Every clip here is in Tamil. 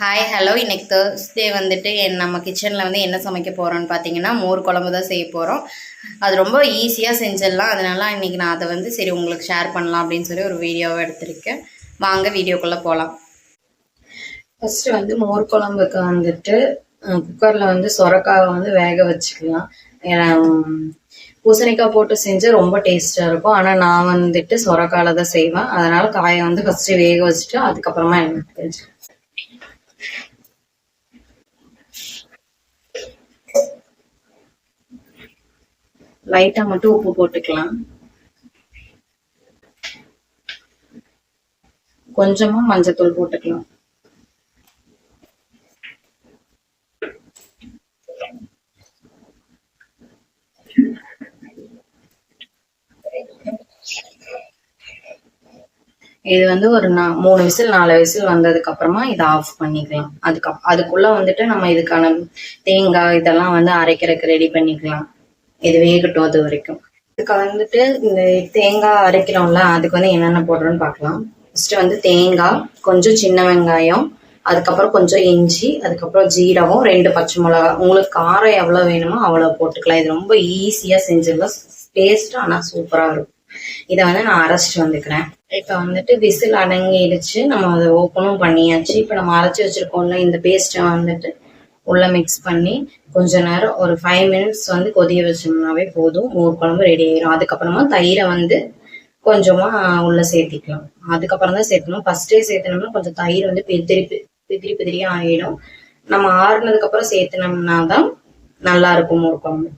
ஹாய் ஹலோ இன்னைக்கு தேர்ஸ்டே வந்துட்டு என் நம்ம கிச்சனில் வந்து என்ன சமைக்க போகிறோம்னு பார்த்தீங்கன்னா மோர் குழம்பு தான் செய்ய போகிறோம் அது ரொம்ப ஈஸியாக செஞ்சிடலாம். அதனால இன்னைக்கு நான் அதை வந்து சரி உங்களுக்கு ஷேர் பண்ணலாம் அப்படின்னு சொல்லி ஒரு வீடியோவை எடுத்திருக்கேன். வாங்க வீடியோக்குள்ளே போகலாம் ஃபர்ஸ்ட் வந்து மோர் குழம்புக்கு வந்துட்டு குக்கரில் வந்து சொரக்காவை வந்து வேக வச்சுக்கலாம். பூசணிக்காய் போட்டு செஞ்சா ரொம்ப டேஸ்ட்டாக இருக்கும். ஆனால் நான் வந்துட்டு சொரக்கால தான் செய்வேன். அதனால காயை வந்து ஃபர்ஸ்ட் வேக வச்சுட்டு அதுக்கப்புறமா எண்ணெய் தேய்ச்சி லைட்டாக மட்டும் உப்பு போட்டுக்கலாம். கொஞ்சமா மஞ்சத்தூள் போட்டுக்கலாம். இது வந்து ஒரு நா மூணு விசில் நாலு விசில் வந்ததுக்கு அப்புறமா இதை ஆஃப் பண்ணிக்கலாம். அதுக்கு அதுக்குள்ள வந்துட்டு நம்ம இதுக்கான தேங்காய் இதெல்லாம் வந்து அரைக்கிறதுக்கு ரெடி பண்ணிக்கலாம். இது வேகட்டும் அது வரைக்கும். இதுக்கு வந்துட்டு இந்த தேங்காய் அரைக்கிறோம்ல அதுக்கு வந்து என்னென்ன போடுறோம்னு பார்க்கலாம். ஃபர்ஸ்ட் வந்து தேங்காய் கொஞ்சம் சின்ன வெங்காயம் அதுக்கப்புறம் கொஞ்சம் இஞ்சி அதுக்கப்புறம் ஜீரகம் ரெண்டு பச்சை மிளகா. உங்களுக்கு காரம் எவ்வளோ வேணுமோ அவ்வளோ போட்டுக்கலாம். இது ரொம்ப ஈஸியாக செஞ்சிடலாம். டேஸ்ட் ஆனால் சூப்பராக இருக்கும். இதை வந்து நான் அரைச்சிட்டு வந்துக்கிறேன். இப்போ வந்துட்டு விசில் அடங்கிடுச்சு. நம்ம அதை ஓப்பனும் பண்ணியாச்சு. இப்போ நம்ம அரைச்சி வச்சிருக்கோம்ல இந்த பேஸ்ட்டை வந்துட்டு உள்ள மிக்ஸ் பண்ணி கொஞ்ச நேரம் ஒரு ஃபைவ் மினிட்ஸ் வந்து கொதிய வச்சோம்னாவே போதும். மோர் குழம்பு ரெடி ஆயிரும். அதுக்கப்புறமா தயிரை வந்து கொஞ்சமா உள்ள சேர்த்திக்கலாம். அதுக்கப்புறம் தான் சேர்த்தணும் ஃபர்ஸ்டே சேர்த்தனோம்னா கொஞ்சம் தயிர் வந்து பிதிரி பிதிரி பிதிரியா ஆயிடும். நம்ம ஆறுனதுக்கு அப்புறம் சேர்த்தனோம்னா தான் நல்லா இருக்கும் மோர் குழம்பு.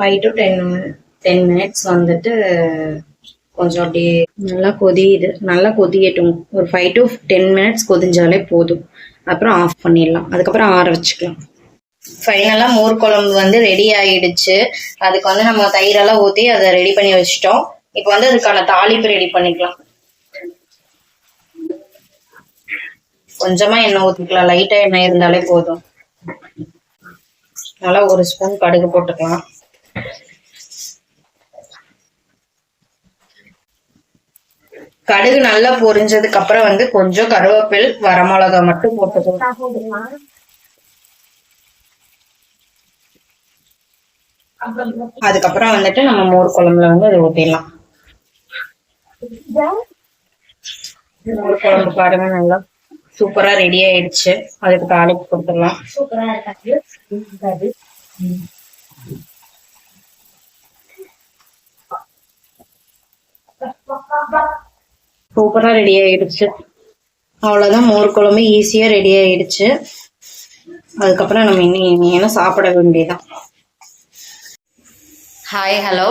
Five to ten ten minutes வந்துட்டு கொஞ்சம் அப்படியே நல்லா கொதியுது. நல்லா கொதியட்டும். ஒரு ஃபைவ் டு டென் மினிட்ஸ் கொதிஞ்சாலே போதும். அப்புறம் ஆஃப் பண்ணிடலாம். அதுக்கப்புறம் ஆற வச்சுக்கலாம். ஃபைனலாக மோர் குழம்பு வந்து ரெடி ஆகிடுச்சு அதுக்கு வந்து நம்ம தயிரெல்லாம் ஊற்றி அதை ரெடி பண்ணி வச்சிட்டோம். இப்போ வந்து அதுக்கான தாளிப்பு ரெடி பண்ணிக்கலாம். கொஞ்சமாக எண்ணெய் ஊற்றிக்கலாம் லைட்டாக எண்ணெய் இருந்தாலே போதும். நல்லா ஒரு ஸ்பூன் கடுகு போட்டுக்கலாம். கடுகு நல்லா பொரிஞ்சதுக்கு அப்புறம் வந்து கொஞ்சம் கருவேப்பில் வரமிளகா மட்டும் போட்டுக்கலாம் அதுக்கப்புறம் வந்துட்டு நம்ம மோர் குழம்புல வந்து அதை ஊற்றிடலாம் மோர் குழம்பு பாருங்க நல்லா சூப்பரா ரெடி ஆயிடுச்சு. அதுக்கு தாளிப்பு கொடுத்துடலாம். சூப்பரா ரெடி ஆயிடுச்சு. அவ்வளவுதான் மோர் குழம்பு ஈஸியா ரெடி ஆயிடுச்சு. அதுக்கப்புறம் நம்ம இன்னும் சாப்பிட வேண்டியதான் ஹாய் ஹலோ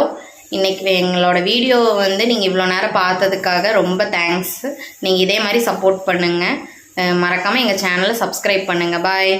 இன்னைக்கு எங்களோட வீடியோவை வந்து நீங்கள் இவ்வளோ நேரம் பார்த்ததுக்காக ரொம்ப தேங்க்ஸ் நீங்கள் இதே மாதிரி சப்போர்ட் பண்ணுங்கள் மறக்காமல் எங்கள் சேனலை சப்ஸ்கிரைப் பண்ணுங்கள் பாய்